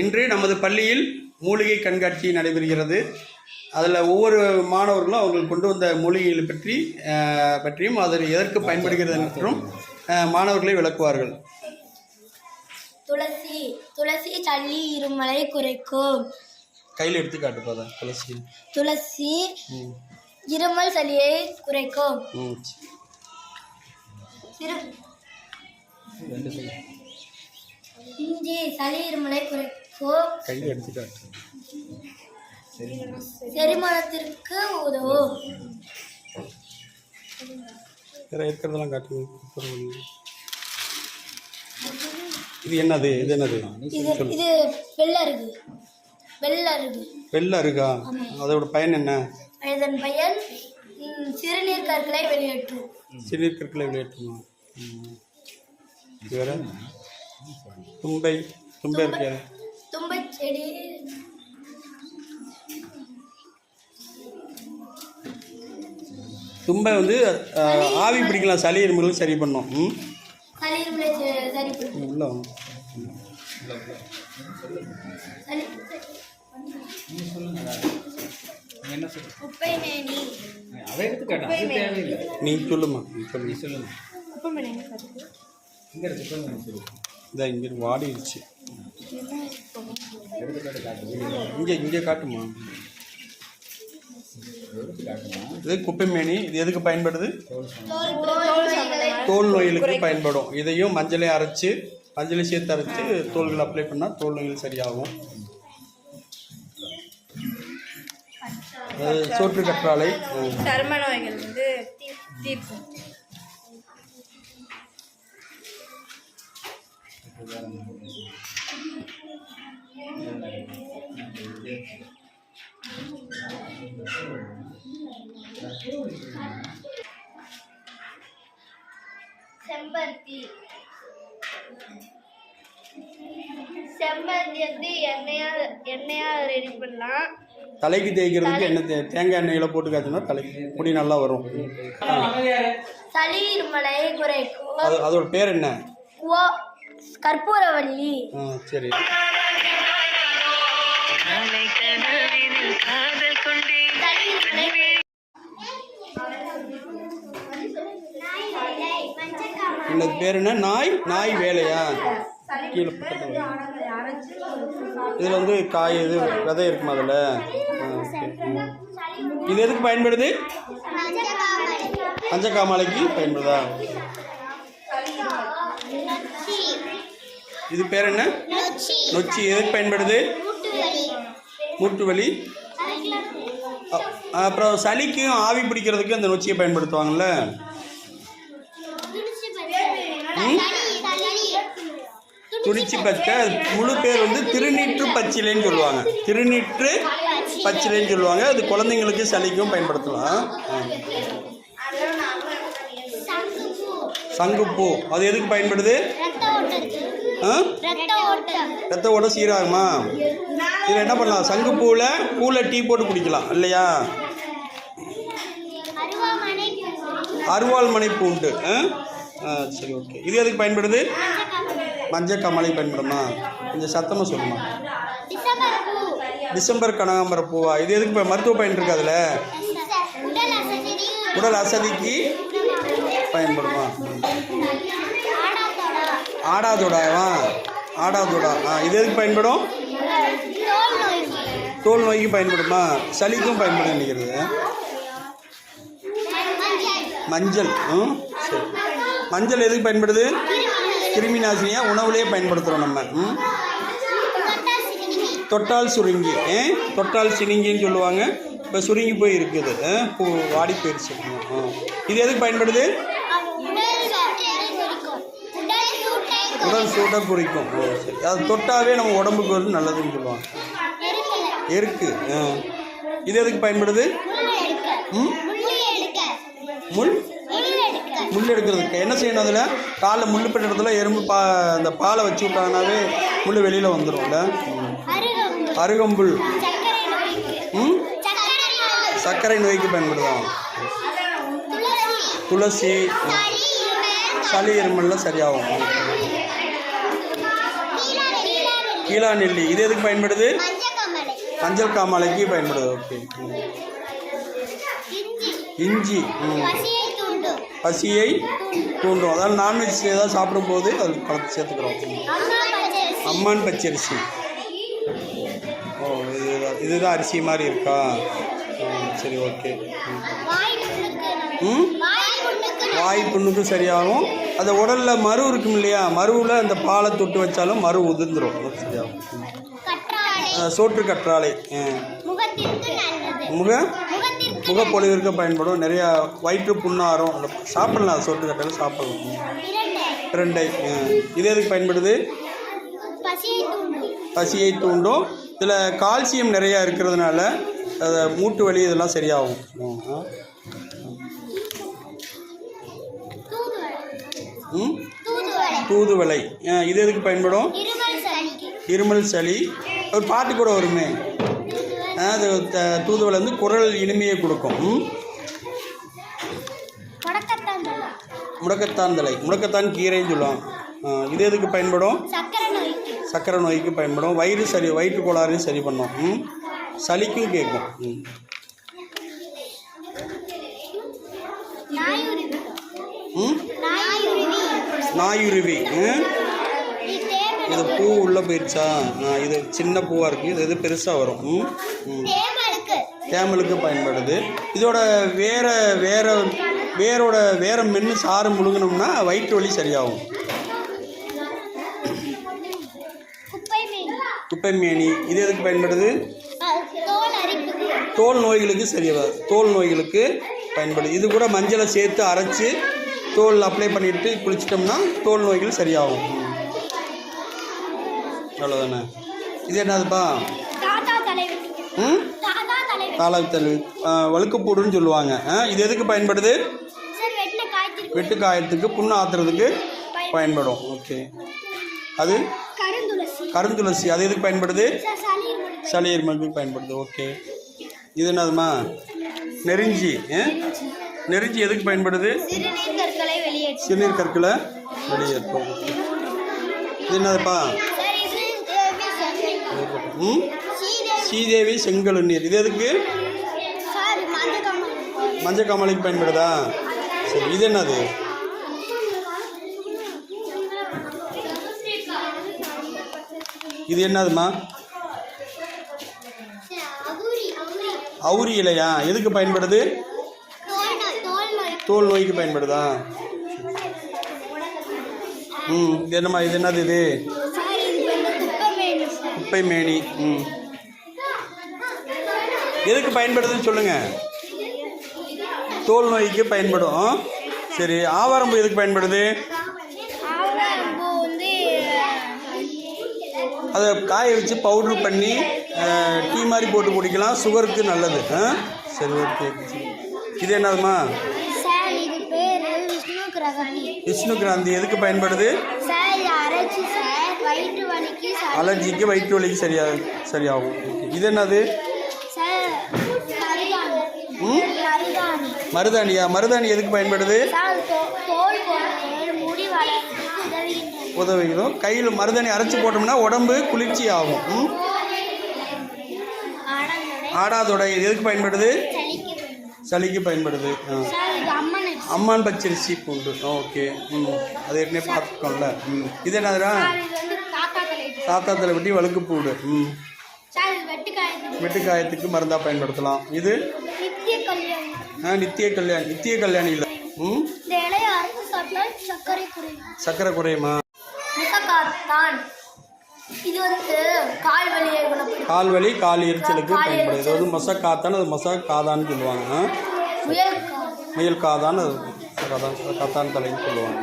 இன்று நமது பள்ளியில் மூலிகை கண்காட்சி நடைபெறுகிறது. அதில் ஒவ்வொரு மாணவர்களும் அவர்கள் கொண்டு வந்த மூலிகைகளை பற்றி பற்றியும் அது எதற்கு பயன்படுகிறது என்றும் மாணவர்களை விளக்குவார்கள். துளசி துளசி சளி இருமலை குறைக்கும். கையில் எடுத்து காட்டுப்பாதான் துளசி. துளசி இருமல் சளியை குறைக்கும். சிறு இஞ்சி சளி இருமலை குறைக்கும் கையில் எடுத்து காட்டு செரிமானத்திற்கு உதவும். இருக்கிறதெல்லாம் காட்டு. இது என்னது? இது என்னது? இது இது வெள்ளருகு. வெள்ளருகு. வெள்ளை இருக்கா அதோட பயன் என்ன? இதன் பயன் சிறுநீர் கற்களை வெளியேற்றும். சிறுநீர் கற்களை விளையாட்டுமா ம். இது வேற? தும்பை தும்பை இருக்கு தும்பை செடி தும்பை வந்து ஆவி பிடிக்கலாம். சளி இருமலும் சரி பண்ணும். ம்? உள்ள நீ சொல்லுமா. நீ சொல்லு நீ இங்கே இதான் இங்கே வாடிடுச்சு. இங்கே இங்கே காட்டுமா? இது குப்பைமேனி இது எதுக்கு பயன்படுது? தோல் நோய்களுக்கு பயன்படும். இதையும் மஞ்சளை அரைச்சி மஞ்சளை சேர்த்து அரைச்சி தோல்கள் அப்ளை பண்ணால் தோல் நோய்கள் சரியாகும். அது சோற்று கற்றாழை. சரும நோய்கள் வந்து தீர்க்கும். செம்பருத்தி. செம்பருத்தி வந்து எண்ணெயா எண்ணெயா ரெடி பண்ணலாம். தலைக்கு தேய்க்கிறதுக்கு எண்ணெய் தேங்காய் எண்ணெயில் போட்டு காய்ச்சினா தலைக்கு முடி நல்லா வரும். சளி இருமலை குறைக்கும். அது அதோட பேர் என்ன? ஆ சரி. இந்த பேர் என்ன? நாய்? நாய் வேலையா? கீழே பக்கத்தில் இதில் வந்து காய் இது விதை இருக்குமா அதில்? இது எதுக்கு பயன்படுது? பஞ்சகாமாலைக்கு பயன்படுதா? இது பேர் என்ன? நொச்சி. எதுக்கு பயன்படுது? மூட்டு வலி அப்புறம் சளிக்கும் ஆவி பிடிக்கிறதுக்கு அந்த நொச்சியை பயன்படுத்துவாங்கல்ல ம்? துடிச்சி பச்சை. முழு பேர் வந்து திருநீற்று பச்சிலைன்னு சொல்லுவாங்க. திருநீற்று பச்சிலைன்னு சொல்லுவாங்க. அது குழந்தைங்களுக்கு சளிக்கும் பயன்படுத்தலாம். சங்குப்பூ. அது எதுக்கு பயன்படுது? ரத்த ஓட சீராகுமா? இதில் என்ன பண்ணலாம்? சங்குப்பூவில் பூவில் டீ போட்டு குடிக்கலாம் இல்லையா? அருவாள் மனை பூண்டு சரி ஓகே. இது எதுக்கு பயன்படுது? மஞ்சள் கமலை பயன்படுமா? கொஞ்சம் சத்தமாக சொல்லுமா? டிசம்பர் கனகாம்பர பூவா? இது எதுக்கு ப- மருத்துவ பயன் இருக்கு அதில்? உடல் அசதிக்கு பயன்படுமா? ஆடாதோடாவா ஆடாதோடா. ஆ இது எதுக்கு பயன்படும்? தோல் நோய்க்கு பயன்படுமா? சளிக்கும் பயன்படும் நினைக்கிறது. மஞ்சள். ம் சரி. மஞ்சள் எதுக்கு பயன்படுது? கிருமி நாசினியாக உணவுலேயே பயன்படுத்துகிறோம் நம்ம. ம். தொட்டால் சுருங்கி. ஏ தொட்டால் சினிங்கின்னு சொல்லுவாங்க. இப்போ சுருங்கி போய் இருக்குது பூ வாடி போயிடுச்சு. இது எதுக்கு பயன்படுது? உடல் சூட்டை குறிக்கும். அது தொட்டாவே நம்ம உடம்புக்கு வந்து நல்லதுன்னு சொல்லுவாங்க. எருக்கு. இது எதுக்கு பயன்படுது? ம்? முள்? முள் எடுக்கிறதுக்கு. என்ன செய்யணும் அதில்? காலில் முள் பெற்ற இடத்துல எறும்பு பா அந்த பாலை வச்சு விட்டாங்கனாவே முள் வெளியில் வந்துடும்ல. அருகம்புல். ம்? சர்க்கரை நோய்க்கு பயன்படுதாம் துளசி. சளி இருமல்லாம் சரியாகும். கீழா நெல்லி. இது எதுக்கு பயன்படுது? மஞ்சள் கமலை மஞ்சள் காமாலைக்கு பயன்படுது. ஓகே. இஞ்சி. பசியை தூண்டும். அதாவது நான்வெஜ் ஏதாவது சாப்பிடும்போது அதில் கலந்து சேர்த்துக்கிறோம். அம்மான் பச்சரிசி. ஓ இதுதான் இதுதான் அரிசி மாதிரி இருக்கா? சரி ஓகே. ம். வாய் புண்ணுக்கு. வாய் புண்ணுக்கும் சரியாகும். அந்த உடலில் மரு இருக்கும் இல்லையா? மருவில் அந்த பாலை தொட்டு வச்சாலும் மரு உதிர்ந்துடும் சோற்று கற்றாழை. முக? முகப்பொழிவிற்கு பயன்படும். நிறையா வயிற்று புண்ணாரும். சாப்பிடலாம். சோற்று கற்றாழை சாப்பிடலாம். ம். இது எதுக்கு பயன்படுது? பசியை தூண்டும். பசியை தூண்டும். இதில் கால்சியம் நிறையா இருக்கிறதுனால அது மூட்டு வலி இதெல்லாம் சரியாகும். தூதுவளை. இது எதுக்கு பயன்படும்? இருமல் சளி. ஒரு பாட்டு கூட வருமே. அது தூதுவளை வந்து குரல் இனிமையை கொடுக்கும்? முடக்கத்தான் தலை முடக்கத்தான் கீரைன்னு சொல்லுவாங்க. ஆ, இது எதுக்கு பயன்படும்? சக்கரை நோய்க்கு. பயன்படும். வயிறு சரி வயிற்று கோளாறையும் சரி பண்ணும். சளிக்கும் கேட்கும். ம்? நாயுருவி. இது பூ உள்ளே போயிடுச்சா இது சின்ன பூவாக இருக்குது இது இது பெருசாக வரும்? தேமலுக்கு பயன்படுது. இதோட வேற வேற வேரோட வேற மென்று சாறு முழுங்கணும்னா வயிற்று வலி சரியாகும். குப்பை மீன். இது எதுக்கு பயன்படுது? தோல் நோய்களுக்கு சரியாக தோல் நோய்களுக்கு பயன்படுது. இது கூட மஞ்சளை சேர்த்து அரைச்சி தோல் அப்ளை பண்ணிட்டு குளிச்சிட்டோம்னா தோல் நோய்கள் சரியாகும். அவ்வளோதானே இது என்னதுப்பா? ம்? தாளத்தல் வழுக்குப்பூடுன்னு சொல்லுவாங்க. ஆ, இது எதுக்கு பயன்படுது? வெட்டு காயத்துக்கு புண்ணு ஆத்துறதுக்கு பயன்படும். ஓகே. அது? கருந்துளசி. அது எதுக்கு பயன்படுது? சளி இருமல் சளி இருமலுக்கு பயன்படுது. ஓகே. இது என்னதுமா? நெருஞ்சி. ஆ? நெருஞ்சி எதுக்கு பயன்படுது? சிறுநீர் கற்களை வெளியேற்றும் இது என்னதுப்பா? ஸ்ரீதேவி. செங்கல் நீர். இது எதுக்கு? மஞ்சள் கமல் மஞ்சள் காமாலைக்கு பயன்படுதா? சரி இது என்னது? இது என்னதுமா? அவுரி இலையா? எதுக்கு பயன்படுது? தோல் நோய்க்கு பயன்படுதா? ம் என்னம்மா இது என்னது இது? குப்பை மேனி ம். எதுக்கு பயன்படுதுன்னு சொல்லுங்க. தோல் நோய்க்கு பயன்படும். சரி ஆவாரம்பூ எதுக்கு பயன்படுது? அதை காய வச்சு பவுட்ரு பண்ணி டீ மாதிரி போட்டு குடிக்கலாம். சுகருக்கு நல்லது. ஆ? சரி ஓகே இது என்னதுமா இது விஷ்ணு கிராந்தி எதுக்கு பயன்படுது? அலர்ஜிக்கு வயிற்று வலிக்கு சரியா சரியாகும். இது என்னது? மருதாணியா? மருதாணி எதுக்கு பயன்படுது? உதவிகளும் கையில் மருதாணி அரைச்சி போட்டோம்னா உடம்பு குளிர்ச்சி ஆகும் ஆடாதொடை எதுக்கு பயன்படுது? சளிக்கு பயன்படுது. அம்மன் பச்சரிசி பூண்டு. ஓகே. ம். அது ஏற்கனவே பார்த்துக்கோம்ல ம். இது என்னதுடா? சார் இது வந்து தாத்தா தலை தாத்தா தலைவட்டி வழுக்கு பூடு ம். வெட்டுக்காயத்துக்கு. மருந்தாக பயன்படுத்தலாம். இது? ஆ, நித்திய கல்யாணி. நித்திய கல்யாணி இல்லை. ம்? சர்க்கரை குறையும். இது வந்து கால் வலியை குணப்படுத்தும். கால் வலி கால் எரிச்சலுக்கு பயன்படுது. இது வந்து மொச காத்தான்னு அது மொச காதான்னு சொல்லுவாங்க? முயல் முயல் காதான் அது காதான் காத்தான் தலைன்னு சொல்லுவாங்க.